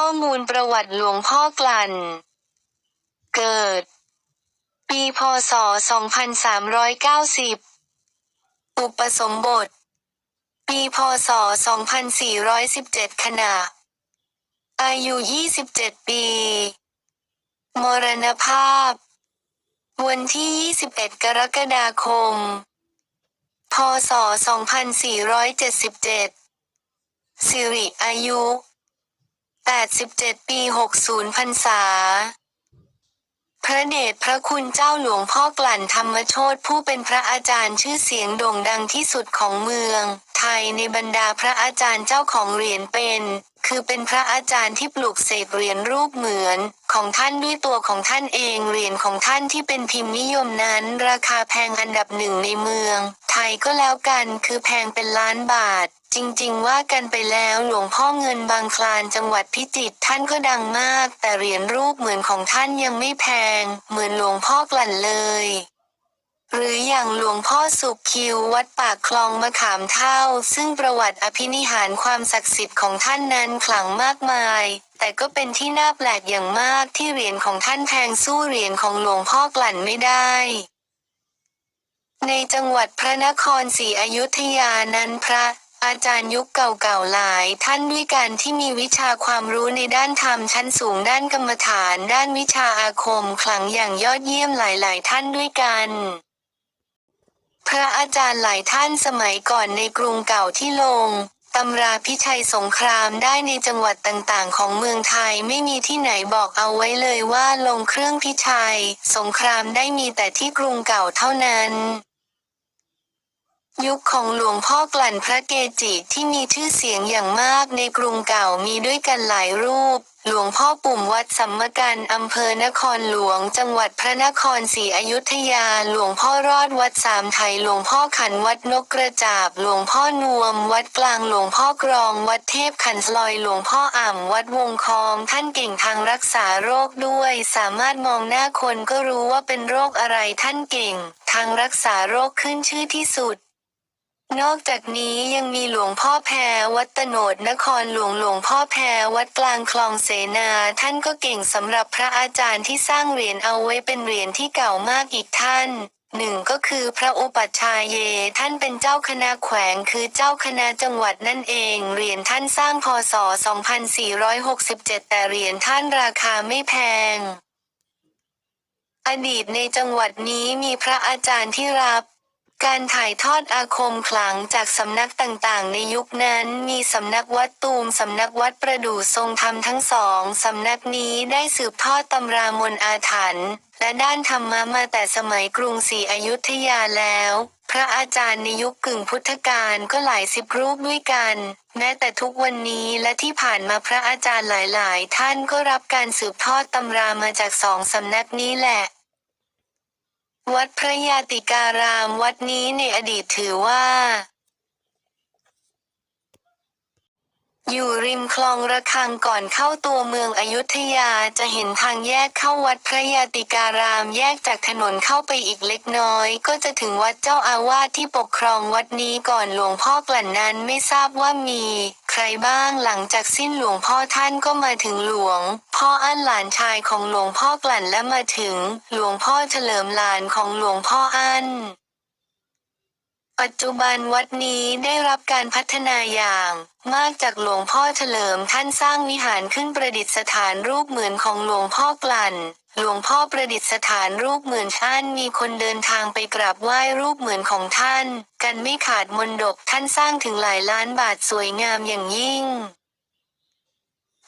ข้อมูลประวัติหลวงพ่อกลั่น เกิด ปีพศ 2390 อุปสมบท ปีพศ 2417 ขณะ อายุ 27 ปี มรณภาพ วันที่ 21 กรกฎาคม พศ 2477 สิริอายุ 87 ปี 60พรรษา พระเดชพระคุณเจ้าหลวงพ่อกลั่นธรรมโชตผู้เป็นพระอาจารย์ชื่อเสียงโด่งดังที่สุดของเมือง ไทยในบรรดาพระอาจารย์เจ้าของเหรียญเป็น คือเป็นพระอาจารย์ที่ปลูกเสกเหรียญรูปเหมือน ของท่านด้วยตัวของท่านเองเหรียญของท่านที่เป็นพิมพ์นิยมนั้น ราคาแพงอันดับหนึ่งในเมือง ไทยก็แล้วกันคือแพงเป็นล้านบาท จริงๆว่ากันไปแล้วหลวงพ่อเงินบางคลานจังหวัดพิจิตรท่านก็ดังมาก แต่เหรียญรูปเหมือนของท่านยังไม่แพง เหมือนหลวงพ่อกลั่นเลย หรืออย่างหลวงพ่อสุขคิววัดปากคลองมะขามเท่า ซึ่งประวัติอภินิหารความศักดิ์สิทธิ์ของท่านนั้นขลังมากมาย แต่ก็เป็นที่น่าแปลกอย่างมากที่เหรียญของท่านแพงสู้เหรียญของหลวงพ่อกลั่นไม่ได้ในจังหวัดพระนครศรีอยุธยานั้นพระ อาจารย์ยุคเก่าๆหลายท่านด้วยการที่มีวิชาความรู้ในด้านธรรมชั้นสูงด้านกรรมฐาน ด้านวิชาอาคมขลังอย่างยอดเยี่ยมหลายๆ ท่านด้วยกัน พระอาจารย์หลายท่านสมัยก่อนในกรุงเก่าที่ลงตำราพิชัยสงครามได้ในจังหวัดต่างๆ ของเมืองไทยไม่มีที่ไหนบอกเอาไว้เลยว่าลงเครื่องพิชัย สงครามได้มีแต่ที่กรุงเก่าเท่านั้น ยุคของหลวงพ่อกลั่นพระเกจิที่มีชื่อเสียงอย่างมากในกรุงเก่ามีด้วยกันหลายรูป หลวงพ่อปุ่มวัดสัมมกันอำเภอนครหลวง จังหวัดพระนครศรีอยุธยา หลวงพ่อรอดวัดสามไทยหลวงพ่อขันวัดนกกระจาบ หลวงพ่อนวม วัดกลางหลวงพ่อกรอง วัดเทพขันสลอยหลวงพ่ออ่ำวัดวงคองท่านเก่งทางรักษาโรคด้วย สามารถมองหน้าคนก็รู้ว่าเป็นโรคอะไรท่านเก่ง ทางรักษาโรคขึ้นชื่อที่สุด นอกจากนี้ยังมีหลวงพ่อแพรวัดตโนดนครหลวงหลวงพ่อแพรวัดกลางคลองเสนา ท่านก็เก่งสำหรับพระอาจารย์ที่สร้างเหรียญเอาไว้เป็นเหรียญที่เก่ามากอีกท่านหนึ่งก็คือพระอุปัชฌาเย ท่านเป็นเจ้าคณะแขวงคือเจ้าคณะจังหวัดนั่นเองเหรียญท่านสร้างพศ 2467 แต่เหรียญท่านราคาไม่แพง อดีตในจังหวัดนี้มีพระอาจารย์ที่รับ การถ่ายทอดอาคมขลังจากสำนักต่างๆ ในยุคนั้นมีสำนักวัดตูมสำนักวัดประดู่ทรงธรรมทั้งสองสำนักนี้ได้สืบทอดตำรามนอาถรรพ์และด้านธรรมะมาแต่สมัยกรุงศรีอยุธยาแล้ว พระอาจารย์ในยุคกึ่งพุทธกาลก็หลายสิบรูปด้วยกัน แม้แต่ทุกวันนี้และที่ผ่านมาพระอาจารย์หลายๆ ท่านก็รับการสืบทอดตำรามาจากสองสำนักนี้แหละ วัดพระยาติการามวัดนี้ในอดีตถือว่า อยู่ริมคลองระฆังก่อนเข้าตัวเมืองอยุธยาจะเห็นทางแยกเข้าวัดพระยาติการามแยกจากถนนเข้าไปอีกเล็กน้อย ก็จะถึงวัดเจ้าอาวาสที่ปกครองวัดนี้ก่อนหลวงพ่อกลั่นนั้นไม่ทราบว่ามี ใครบ้างหลังจากสิ้นหลวงพ่อท่านก็มาถึงหลวง พ่ออั้นหลานชายของหลวงพ่อกลั่นและมาถึง หลวงพ่อเฉลิมหลานของหลวงพ่ออั้น ปัจจุบันวัดนี้ได้รับการพัฒนาอย่างมากจากหลวงพ่อเฉลิมท่านสร้างวิหารขึ้นประดิษฐานรูปเหมือนของหลวงพ่อกลั่น หลวงพ่อประดิษฐานรูปเหมือนท่านมีคนเดินทางไปกราบไหว้รูปเหมือนของท่าน กันไม่ขาดมนดกท่านสร้างถึงหลายล้านบาทสวยงามอย่างยิ่ง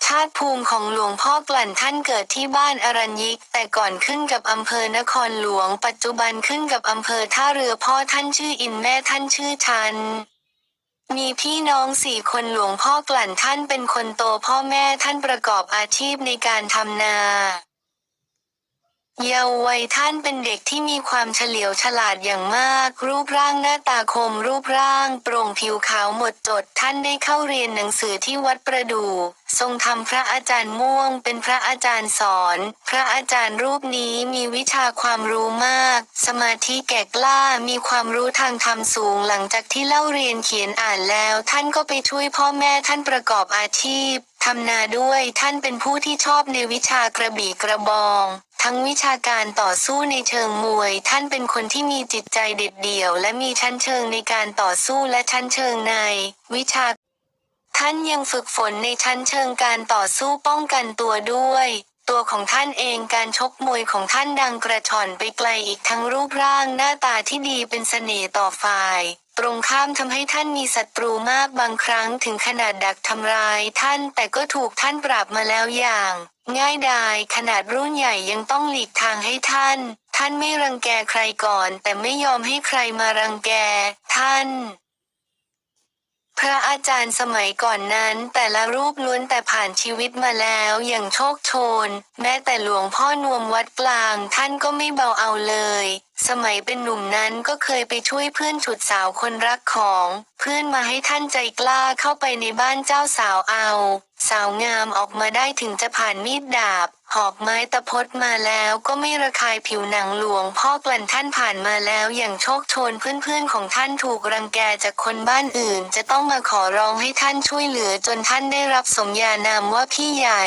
ชาติภูมิของหลวงพ่อกลั่นท่านเกิดที่บ้านอรัญยิก แต่ก่อนขึ้นกับอำเภอนครหลวง ปัจจุบันขึ้นกับอำเภอท่าเรือพ่อท่านชื่ออินแม่ท่านชื่อชัน มีพี่น้องสี่คนหลวงพ่อกลั่นท่านเป็นคนโตพ่อแม่ท่านประกอบอาชีพในการทำนา เยาว์วัยท่านเป็นเด็กที่มีความเฉลียวฉลาดอย่างมาก รูปร่างหน้าตาคมรูปร่าง โปร่งผิวขาวหมดจด ท่านได้เข้าเรียนหนังสือที่วัดประดู่ ทรงทำพระอาจารย์ม่วง เป็นพระอาจารย์สอน พระอาจารย์รูปนี้มีวิชาความรู้มาก สมาธิแก่กล้ามีความรู้ทางธรรมสูงหลังจากที่เล่าเรียนเขียนอ่านแล้ว ท่านก็ไปช่วยพ่อแม่ท่านประกอบอาชีพ ทำนาด้วยท่านเป็นผู้ที่ชอบในวิชากระบี่กระบอง ทั้งวิชาการต่อสู้ในเชิงมวย ท่านเป็นคนที่มีจิตใจเด็ดเดี่ยว และมีชั้นเชิงในการต่อสู้และชั้นเชิงใน วิชา ท่านยังฝึกฝนในชั้นเชิงการต่อสู้ป้องกันตัวด้วย ตัวของท่านเองการชกมวยของท่านดังกระชอนไปไกลอีกทั้งรูปร่างหน้าตาที่ดีเป็นเสน่ห์ต่อฝ่าย ตรงข้ามทำให้ท่านมีศัตรูมากบางครั้งถึงขนาดดักทำร้ายท่านแต่ก็ถูกท่านปราบมาแล้วอย่าง ง่ายดายขนาดรุ่นใหญ่ยังต้องหลีกทางให้ท่าน ท่านไม่รังแกใครก่อน แต่ไม่ยอมให้ใครมารังแก ท่าน พระอาจารย์สมัยก่อนนั้น แต่ละรูปล้วนแต่ผ่านชีวิตมาแล้วอย่างโชคโชน แม้แต่หลวงพ่อนวมวัดกลางท่านก็ไม่เบาเอาเลย สมัยเป็นหนุ่มนั้นก็เคยไปช่วยเพื่อนฉุดสาวคนรักของ เพื่อนมาให้ท่านใจกล้าเข้าไปในบ้านเจ้าสาวเอา สาวงามออกมาได้ถึงจะผ่านมีดดาบ หอกไม้ตะพดมาแล้วก็ไม่ระคายผิวหนังหลวงพ่อกลั่นท่านผ่านมาแล้วอย่างโชคโชนเพื่อนๆของท่านถูกรังแกจากคนบ้านอื่น จะต้องมาขอร้องให้ท่านช่วยเหลือจนท่านได้รับสมญานามว่าพี่ใหญ่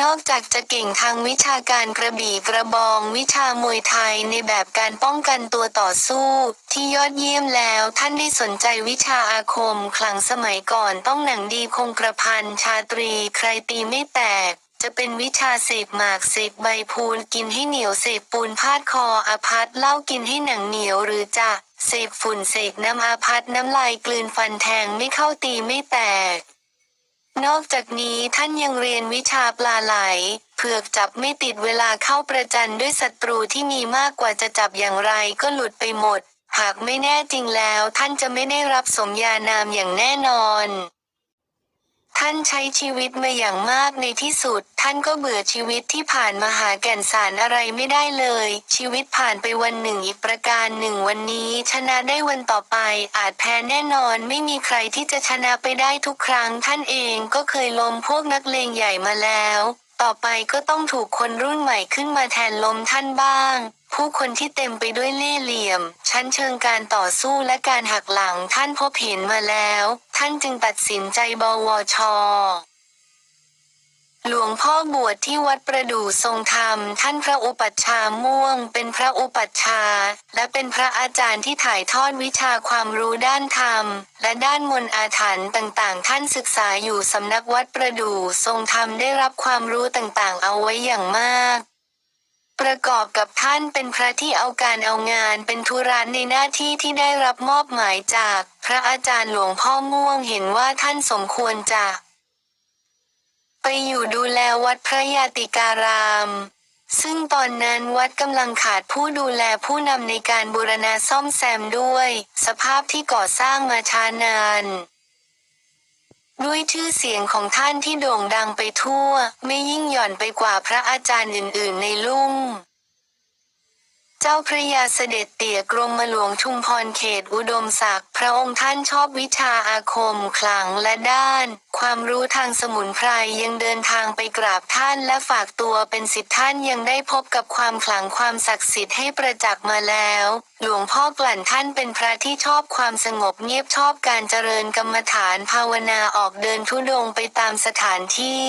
นอกจากจะเก่งทางวิชาการกระบี่กระบองวิชามวยไทยในแบบการป้องกันตัวต่อสู้ ที่ยอดเยี่ยมแล้วท่านได้สนใจวิชาอาคมคลังสมัยก่อนต้องหนังดีคงกระพันชาตรีใครตีไม่แตกจะเป็นวิชาเสกหมากเสกใบพูนกินให้เหนียวเสกปูนพาดคออาพัดเหล้ากินให้หนังเหนียวหรือจะเสกฝุ่นเสกน้ำอาพัดน้ำลายกลืนฟันแทงไม่เข้าตีไม่แตก นอกจากนี้ท่านยังเรียนวิชาปลาไหล เผือกจับไม่ติดเวลาเข้าประจันด้วยศัตรูที่มีมากกว่าจะจับอย่างไรก็หลุดไปหมด หากไม่แน่จริงแล้วท่านจะไม่ได้รับสมญานามอย่างแน่นอน ท่านใช้ชีวิตมาอย่างมากในที่สุด ท่านก็เบื่อชีวิตที่ผ่านมาหาแก่นสารอะไรไม่ได้เลย ชีวิตผ่านไปวันหนึ่งอีกประการหนึ่งวันนี้ ชนะได้วันต่อไป อาจแพ้แน่นอนไม่มีใครที่จะชนะไปได้ทุกครั้ง ท่านเองก็เคยล้มพวกนักเลงใหญ่มาแล้ว ต่อไปก็ต้องถูกคนรุ่นใหม่ขึ้นมาแทนล้มท่านบ้าง ผู้คนที่เต็มไปด้วยเล่ห์เหลี่ยม ชั้นเชิงการต่อสู้และการหักหลังท่านพบเห็นมาแล้ว ท่านจึงตัดสินใจบวชหลวงพ่อบวชที่วัดประดู่ทรงธรรม ท่านพระอุปัชฌาย์ม่วง เป็นพระอุปัชฌาย์และเป็นพระอาจารย์ที่ถ่ายทอดวิชาความรู้ด้านธรรม และด้านมนต์อาถรรพ์ต่างๆ ท่านศึกษาอยู่สำนักวัดประดู่ทรงธรรมได้รับความรู้ต่างๆ เอาไว้อย่างมาก ประกอบกับท่านเป็นพระที่เอาการเอางานเป็นธุระในหน้าที่ที่ได้รับมอบหมายจากพระอาจารย์หลวงพ่อม่วงเห็นว่าท่านสมควรจะ ไปอยู่ดูแลวัดพระยาติการาม ซึ่งตอนนั้นวัดกำลังขาดผู้ดูแลผู้นำในการบูรณาซ่อมแซมด้วย สภาพที่ก่อสร้างมาช้านาน ด้วยชื่อเสียงของท่านที่โด่งดังไปทั่ว ไม่ยิ่งหย่อนไปกว่าพระอาจารย์อื่น ๆ ในลุ่ม เจ้าพระยาเสด็จเตี่ยกรมหลวงชุมพรเขตอุดมศักดิ์พระองค์ท่านชอบวิชาอาคมขลังและด้าน ความรู้ทางสมุนไพรยังเดินทางไปกราบท่านและฝากตัวเป็นสิทธิท่านยังได้พบกับความขลังความศักดิ์สิทธิ์ให้ประจักษ์มาแล้ว หลวงพ่อกลั่นท่านเป็นพระที่ชอบความสงบเงียบชอบการเจริญกรรมฐานภาวนาออกเดินทุดงค์ไปตามสถานที่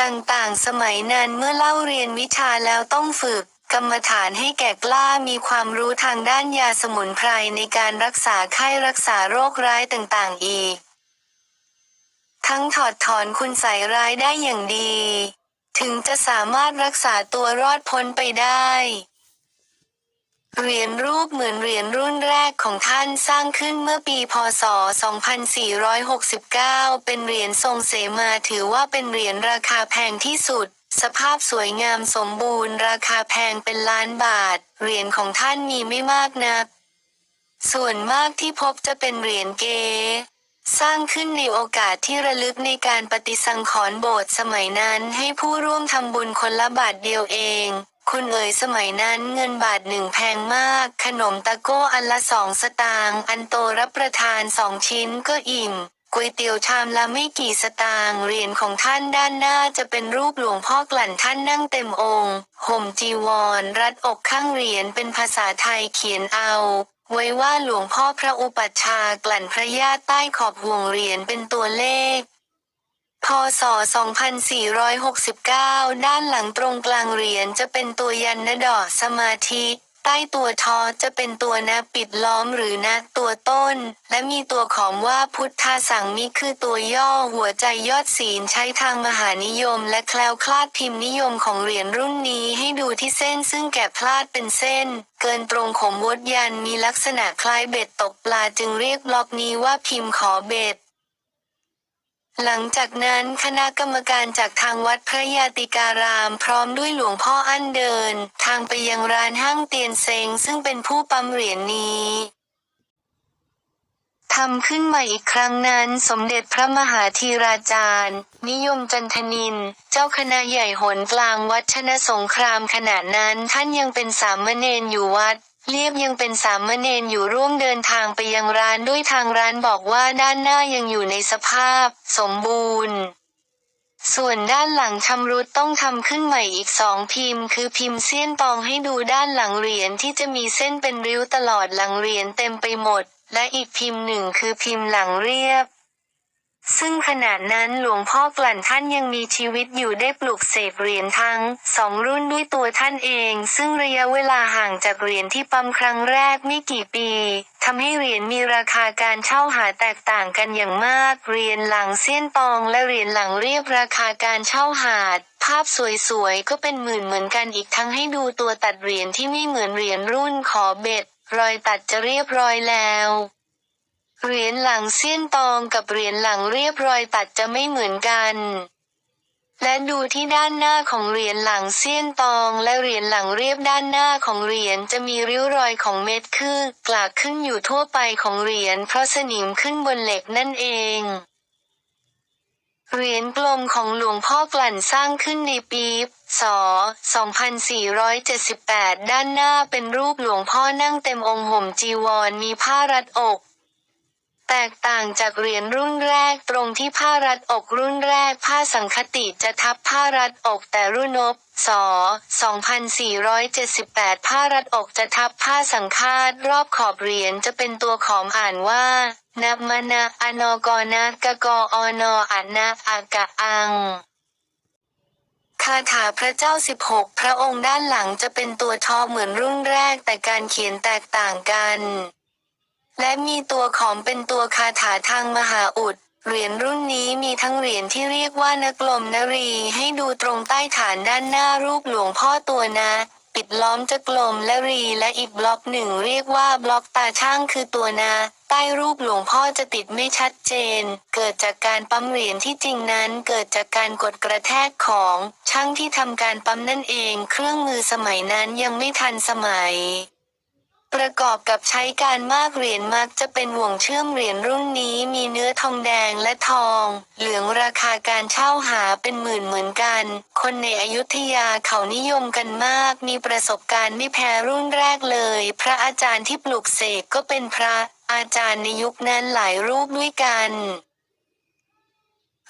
ต่างๆ สมัยนั้นเมื่อเล่าเรียนวิชาแล้วต้องฝึก กรรมฐานให้แก่กล้ามีความรู้ทางด้านยาสมุนไพรในการรักษาไข้รักษาโรคร้ายต่างๆอีก ทั้งถอดถอนคุณใส่ร้ายได้อย่างดี ถึงจะสามารถรักษาตัวรอดพ้นไปได้ เหรียญรูปเหมือนเหรียญรุ่นแรกของท่านสร้างขึ้นเมื่อปีพศ 2469 เป็นเหรียญทรงเสมาถือว่าเป็นเหรียญราคาแพงที่สุด สภาพสวยงามสมบูรณ์ราคาแพงเป็นล้านบาท เหรียญของท่านมีไม่มากนัก ส่วนมากที่พบจะเป็นเหรียญเก สร้างขึ้นในโอกาสที่ระลึกในการปฏิสังขรณ์โบสถ์สมัยนั้นให้ผู้ร่วมทำบุญคนละบาทเดียวเอง คุณเอ๋ยสมัยนั้นเงินบาทหนึ่งแพงมาก ขนมตะโก้อันละสองสตางค์อันโตรับประทานสองชิ้นก็อิ่ม ก๋วยเตี๋ยวชามละไม่กี่สตางค์เหรียญของท่านด้านหน้าจะเป็นรูปหลวงพ่อกลั่นท่านนั่งเต็มองค์ ห่มจีวร รัดอกข้างเหรียญเป็นภาษาไทยเขียนเอา ไว้ว่าหลวงพ่อพระอุปัชฌาย์กลั่นพระญาติใต้ขอบห่วงเหรียญเป็นตัวเลขพศ 2469 ด้านหลังตรงกลางเหรียญจะเป็นตัวยันนดอสมาธิ ใต้ตัวทอจะเป็นตัวนะปิดล้อมหรือนะตัวต้น และมีตัวขอมว่าพุทธาสังมิคือตัวย่อหัวใจยอดศีลใช้ทางมหานิยม และแคล้วคลาดพิมพ์นิยมของเหรียญรุ่นนี้ให้ดูที่เส้นซึ่งแกะพลาดเป็นเส้น เกินตรงขมวดยันมีลักษณะคล้ายเบ็ดตกปลาจึงเรียกบล็อกนี้ว่าพิมพ์ขอเบ็ด หลังจากนั้นคณะกรรมการจากทางวัดพระยาติการาม พร้อมด้วยหลวงพ่ออั้นเดิน ทางไปยังร้านห้างเตียนเซงซึ่งเป็นผู้ปั๊มเหรียญนี้ทำขึ้นมาอีกครั้งนั้นสมเด็จพระมหาธีราจารย์ นิยมจันทนิน เจ้าคณะใหญ่หนกลางวัดชนะสงครามขณะนั้นท่านยังเป็นสามเณรอยู่วัด เรียบยังเป็นสามเณรอยู่ร่วมเดินทางไปยังร้านด้วยทางร้านบอกว่าด้านหน้ายังอยู่ในสภาพ สมบูรณ์ ส่วนด้านหลังชำรุดต้องทำขึ้นใหม่อีกสองพิมพ์ คือพิมพ์เสี้ยนตองให้ดูด้านหลังเหรียญที่จะมีเส้นเป็นริ้วตลอดหลังเหรียญเต็มไปหมด และอีกพิมพ์หนึ่งคือพิมพ์หลังเรียบ ซึ่งขณะนั้นหลวงพ่อกลั่นท่านยังมีชีวิตอยู่ได้ปลูกเสกเหรียญทั้งสองรุ่นด้วยตัวท่านเอง ซึ่งระยะเวลาห่างจากเหรียญที่ปั๊มครั้งแรกไม่กี่ปีทำให้เหรียญมีราคาการเช่าหาแตกต่างกันอย่างมาก เหรียญหลังเสี้ยนตองและเหรียญหลังเรียบราคาการเช่าหาดภาพสวยๆก็เป็นหมื่นเหมือนกันอีกทั้งให้ดูตัวตัดเหรียญที่ไม่เหมือนเหรียญรุ่นขอเบ็ด รอยตัดจะเรียบร้อยแล้ว เหรียญหลังเสี้ยนตองกับเหรียญหลังเรียบรอยตัดจะไม่เหมือนกัน และดูที่ด้านหน้าของเหรียญหลังเสี้ยนตองและเหรียญหลังเรียบด้านหน้าของเหรียญจะมีริ้วรอยของเม็ดคืบกลากขึ้นอยู่ทั่วไปของเหรียญเพราะสนิมขึ้นบนเหล็กนั่นเองเหรียญกลมของหลวงพ่อกลั่นสร้างขึ้นในปีศ2478 ด้านหน้าเป็นรูปหลวงพ่อนั่งเต็มองค์ห่มจีวรมีผ้ารัดอก แตกต่างจากเหรียญรุ่นแรกตรงที่ผ้ารัดอกรุ่นแรกผ้าสังคติจะทับผ้ารัดอกแต่รุ่นนบส2478 ผ้ารัดอกจะทับผ้าสังคาดรอบขอบเหรียญจะเป็นตัวขอมอ่านว่านับมนะอนกนะกะกออนอานะอากะอังคาถาพระเจ้า 16 พระองค์ด้านหลังจะเป็นตัวทอเหมือนรุ่นแรกแต่การเขียนแตกต่างกัน และมีตัวขอมเป็นตัวคาถาทางมหาอุด เหรียญรุ่นนี้มีทั้งเหรียญที่เรียกว่านักลมนรีให้ดูตรงใต้ฐานด้านหน้ารูปหลวงพ่อตัวนะปิดล้อมจะกลมและรีและอีกบล็อกหนึ่งเรียกว่าบล็อกตาช่างคือตัวนะใต้รูปหลวงพ่อจะติดไม่ชัดเจน เกิดจากการปั๊มเหรียญที่จริงนั้นเกิดจากการกดกระแทกของช่างที่ทำการปั๊มนั่นเอง เครื่องมือสมัยนั้นยังไม่ทันสมัย ประกอบกับใช้การมากเหรียญมักจะเป็นห่วงเชื่อมเหรียญรุ่นนี้มีเนื้อทองแดงและทอง เหลืองราคาการเช่าหาเป็นหมื่นเหมือนกัน คนในอยุธยาเขานิยมกันมาก มีประสบการณ์ไม่แพ้รุ่นแรกเลย พระอาจารย์ที่ปลูกเสกก็เป็นพระอาจารย์ในยุคนั้นหลายรูปด้วยกัน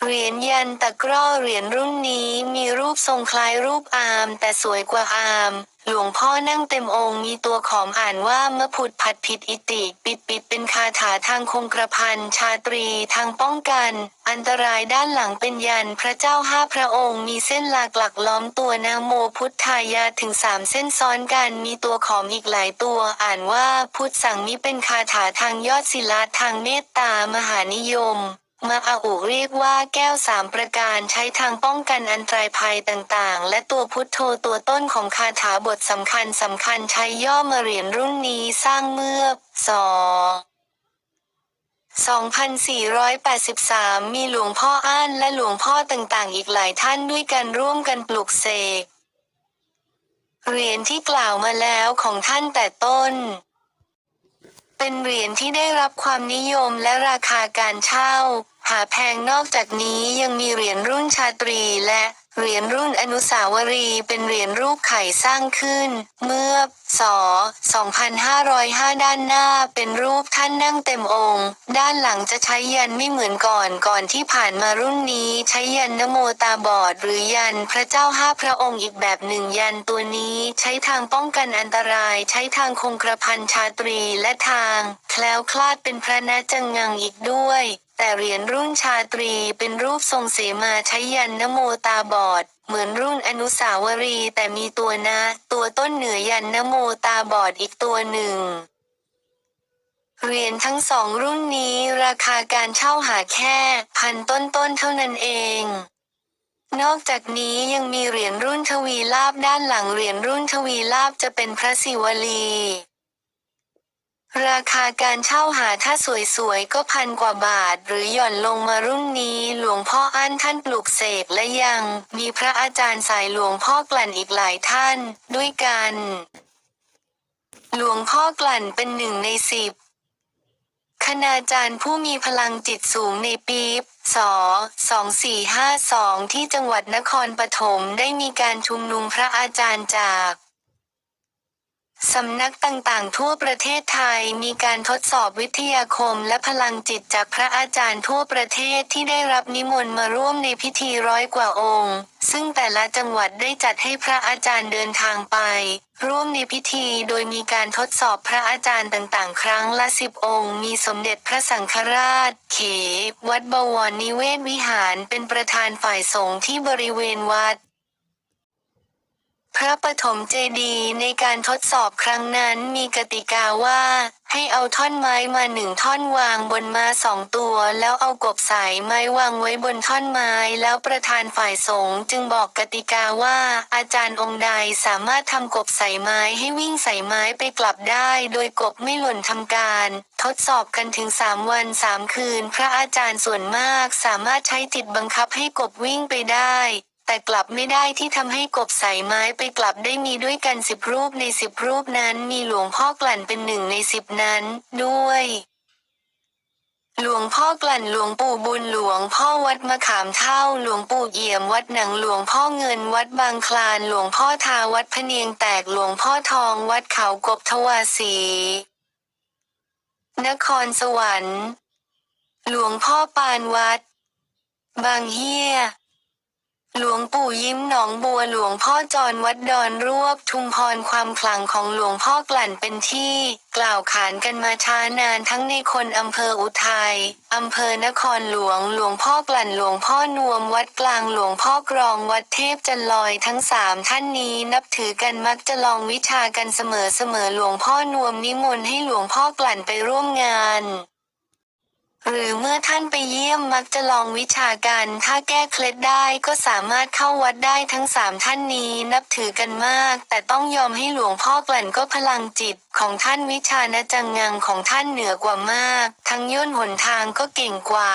เหรียญยันตะกร้อเหรียญรุ่นนี้มีรูปทรงคล้ายรูปอามแต่สวยกว่าอาม หลวงพ่อนั่งเต็มองค์มีตัวขอมอ่านว่ามะผุดผัดผิดอิติ ปิดปิดเป็นคาถาทางคงกระพันชาตรีทางป้องกัน อันตรายด้านหลังเป็นยันพระเจ้าห้าพระองค์มีเส้นหลากหลักล้อมตัวนะโมพุทธายาถึงสามเส้นซ้อนกันมีตัวขอมอีกหลายตัวอ่านว่าพุทธสังนี้เป็นคาถาทางยอดศิลาทางเมตตามหานิยม มาอาอุเรียกว่าแก้วสามประการใช้ทางป้องกันอันตรายภัยต่างๆ และตัวพุทโธตัวต้นของคาถาบทสำคัญสำคัญใช้ย่อมาเหรียญรุ่นนี้สร้างเมื่อสอง2483 มีหลวงพ่ออ้านและหลวงพ่อต่างๆ อีกหลายท่านด้วยกันร่วมกันปลุกเสกเหรียญที่กล่าวมาแล้วของท่านแต่ต้น เป็นเหรียญที่ได้รับความนิยมและราคาการเช่า หาแพงนอกจากนี้ยังมีเหรียญรุ่นชาตรีและ เหรียญรุ่นอนุสาวรีย์เป็นเหรียญรูปไข่สร้างขึ้น เมื่อศ2505 ด้านหน้าเป็นรูปท่านนั่งเต็มองค์ ด้านหลังจะใช้ยันไม่เหมือนก่อนก่อนที่ผ่านมารุ่นนี้ใช้ยันนโมตาบอด หรือยันพระเจ้าห้าพระองค์อีกแบบหนึ่งยันตัวนี้ใช้ทางป้องกันอันตราย ใช้ทางคงกระพันชาตรีและทาง แคล้วคลาดเป็นพระนาจังงังอีกด้วย แต่เหรียญรุ่นชาตรีเป็นรูปทรงเสมาใช้ยันนโมตาบอด เหมือนรุ่นอนุสาวรีย์แต่มีตัวนะ ตัวต้นเหนือยันนโมตาบอดอีกตัวหนึ่งเหรียญทั้งสองรุ่นนี้ราคาการเช่าหาแค่พันต้นๆเท่านั้นเอง นอกจากนี้ยังมีเหรียญรุ่นทวีลาบด้านหลังเหรียญรุ่นทวีลาบจะเป็นพระศิวลี ราคาการเช่าหาถ้าสวยๆ ก็พันกว่าบาท หรือหย่อนลงมารุ่นนี้หลวงพ่ออั้นท่านปลูกเสกและยังมีพระอาจารย์สายหลวงพ่อกลั่นอีกหลายท่าน ด้วยกัน หลวงพ่อกลั่นเป็นหนึ่งในสิบคณาจารย์ผู้มีพลังจิตสูงในปีบส2452 ที่จังหวัดนครปฐมได้มีการชุมนุมพระอาจารย์จาก สำนักต่างๆ ทั่วประเทศไทยมีการทดสอบวิทยาคมและพลังจิตจากพระอาจารย์ทั่วประเทศที่ได้รับนิมนต์มาร่วมในพิธีร้อยกว่าองค์ ซึ่งแต่ละจังหวัดได้จัดให้พระอาจารย์เดินทางไป ร่วมในพิธีโดยมีการทดสอบพระอาจารย์ต่างๆ ครั้งละสิบองค์ มีสมเด็จพระสังฆราช เขวัดบวรนิเวศวิหารเป็นประธานฝ่ายสงฆ์ที่บริเวณวัด พระปฐมเจดีย์ในการทดสอบครั้งนั้นมีกติกาว่า ให้เอาท่อนไม้มาหนึ่งท่อนวางบนม้าสองตัว แล้วเอากบสายไม้วางไว้บนท่อนไม้ แล้วประธานฝ่ายสงฆ์จึงบอกกติกาว่า อาจารย์องค์ใดสามารถทำกบใส่ไม้ให้วิ่งใส่ไม้ไปกลับได้ โดยกบไม่หล่นทำการ ทดสอบกันถึงสามวันสามคืน พระอาจารย์ส่วนมากสามารถใช้จิตบังคับให้กบวิ่งไปได้ แต่กลับไม่ได้ที่ทำให้กบใส่ไม้ไปกลับได้มีด้วยกันสิบรูปในสิบรูปนั้นมีหลวงพ่อกลั่นเป็นหนึ่งในสิบนั้น ด้วย หลวงพ่อกลั่นหลวงปู่บุญหลวงพ่อวัดมะขามเท่าหลวงปู่เอี่ยมวัดหนังหลวงพ่อเงินวัดบางคลานหลวงพ่อทาวัดพะเนียงแตกหลวงพ่อทองวัดเขากบทวาสีนครสวรรค์ หลวงพ่อปานวัด บางเฮีย หลวงปู่ยิ้มหนองบัวหลวงพ่อจรวัดดอนรวบทุมพรความขลังของหลวงพ่อกลั่นเป็นที่ กล่าวขานกันมาช้านานทั้งในคนอำเภออุทัยอำเภอนครหลวงหลวงพ่อกลั่นหลวงพ่อนวมวัดกลางหลวงพ่อกรองวัดเทพจันลอยทั้งสามท่านนี้นับถือกันมักจะลองวิชากันเสมอเสมอหลวงพ่อนวมนิมนต์ให้หลวงพ่อกลั่นไปร่วมงาน หรือเมื่อท่านไปเยี่ยมมักจะลองวิชากันถ้าแก้เคล็ดได้ก็สามารถเข้าวัดได้ทั้งสามท่านนี้นับถือกันมาก แต่ต้องยอมให้หลวงพ่อกลั่นก็พลังจิต ของท่านวิชาณจังงังของท่านเหนือกว่ามาก ทั้งย่นหนทางก็เก่งกว่า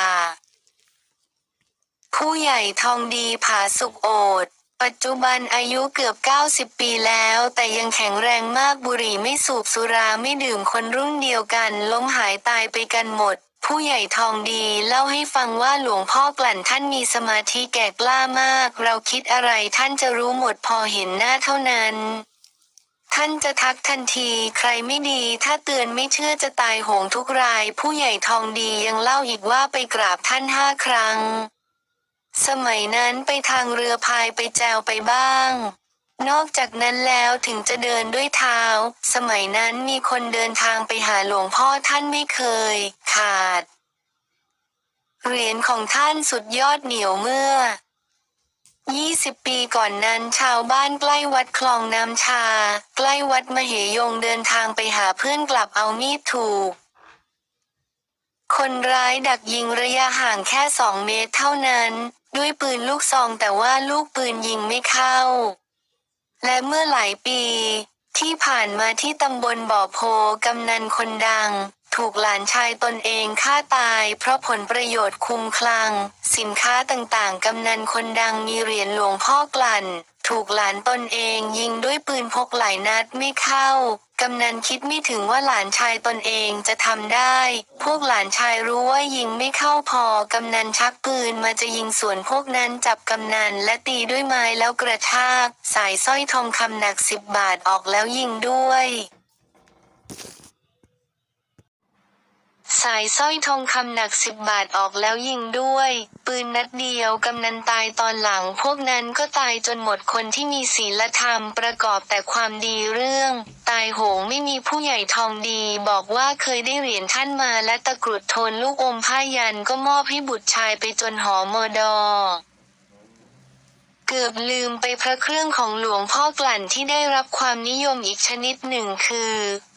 ผู้ใหญ่ทองดีผาสุกโอดปัจจุบันอายุเกือบ 90 ปีแล้ว แต่ยังแข็งแรงมากบุหรี่ไม่สูบสุราไม่ดื่มคนรุ่นเดียวกัน ล้มหายตายไปกันหมด ผู้ใหญ่ทองดีเล่าให้ฟังว่าหลวงพ่อกลั่นท่านมีสมาธิแก่กล้ามาก เราคิดอะไรท่านจะรู้หมดพอเห็นหน้าเท่านั้น ท่านจะทักทันทีใครไม่ดีถ้าเตือนไม่เชื่อจะตายโหงทุกราย ผู้ใหญ่ทองดียังเล่าอีกว่าไปกราบท่านห้าครั้ง สมัยนั้นไปทางเรือพายไปแจวไปบ้าง นอกจากนั้นแล้วถึงจะเดินด้วยเท้า สมัยนั้นมีคนเดินทางไปหาหลวงพ่อท่านไม่เคย ขาด เหรียญของท่านสุดยอดเหนียวเมื่อ 20 ปีก่อนนั้นชาวบ้านใกล้วัดคลองน้ำชา ใกล้วัดมเหยงเดินทางไปหาเพื่อนกลับเอามีดถูก คนร้ายดักยิงระยะห่างแค่สองเมตรเท่านั้น ด้วยปืนลูกซองแต่ว่าลูกปืนยิงไม่เข้า และเมื่อหลายปีที่ผ่านมาที่ตำบลบ่อโพกำนันคนดัง ถูกหลานชายตนเองฆ่าตายเพราะผลประโยชน์คุ้มคลัง สินค้าต่างๆ กำนันคนดังมีเหรียญหลวงพ่อกลั่น ถูกหลานตนเองยิงด้วยปืนพกหลายนัดไม่เข้ากำนันคิดไม่ถึงว่าหลานชายตนเองจะทำได้ พวกหลานชายรู้ว่ายิงไม่เข้าพอกำนันชักปืนมาจะยิงส่วนพวกนั้นจับกำนันและตีด้วยไม้แล้วกระชาก สายสร้อยทองคำหนักสิบบาทออกแล้วยิงด้วย สายสร้อยทองคำหนักสิบบาทออกแล้วยิงด้วย ปืนนัดเดียวกำนันตายตอนหลังพวกนั้นก็ตายจนหมดคนที่มีศีลธรรมประกอบแต่ความดีเรื่อง ตายโหงไม่มีผู้ใหญ่ทองดีบอกว่าเคยได้เหรียญท่านมาและตะกรุดโทนลูกอมผ้ายันก็มอบให้บุตรชายไปจนหอมอดอ กือบลืมไปพระเครื่องของหลวงพ่อกลั่นที่ได้รับความนิยมอีกชนิดหนึ่งคือ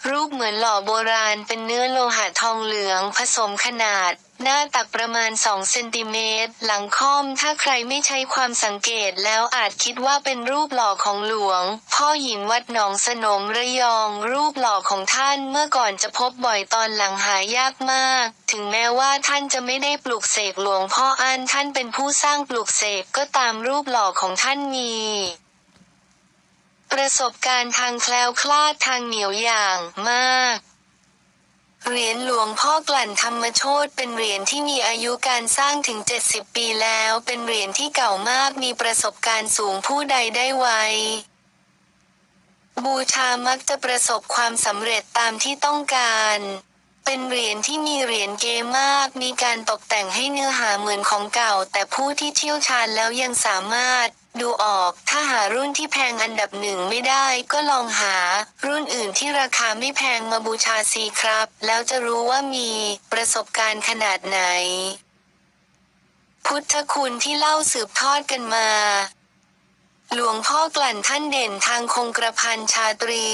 รูปเหมือนหล่อโบราณเป็นเนื้อโลหะทองเหลืองผสมขนาด หน้าตักประมาณ 2 เซนติเมตร หลังค่อมถ้าใครไม่ใช้ความสังเกตแล้วอาจคิดว่าเป็นรูปหล่อของหลวง พ่อหญิงวัดหนองสนมระยอง รูปหล่อของท่านเมื่อก่อนจะพบบ่อยตอนหลังหายากมาก ถึงแม้ว่าท่านจะไม่ได้ปลูกเสกหลวงพ่ออันท่านเป็นผู้สร้างปลูกเสกก็ตามรูปหล่อของท่านมีประสบการณ์ทางแคล้วคลาดทางเหนียวอย่างมาก เหรียญหลวงพ่อกลั่นธรรมโชตเป็นเหรียญที่มีอายุการสร้างถึง 70 ปีแล้ว เป็นเหรียญที่เก่ามากมีประสบการณ์สูงผู้ใดได้ไวบูชามักจะประสบความสำเร็จตามที่ต้องการ เป็นเหรียญที่มีเหรียญเกมาก มีการตกแต่งให้เนื้อหาเหมือนของเก่า แต่ผู้ที่เชี่ยวชาญแล้วยังสามารถ ดูออก ถ้าหารุ่นที่แพงอันดับหนึ่งไม่ได้ก็ลองหา รุ่นอื่นที่ราคาไม่แพงมาบูชาซีครับ แล้วจะรู้ว่ามีประสบการณ์ขนาดไหน พุทธคุณที่เล่าสืบทอดกันมา หลวงพ่อกลั่นท่านเด่นทางคงกระพันชาตรี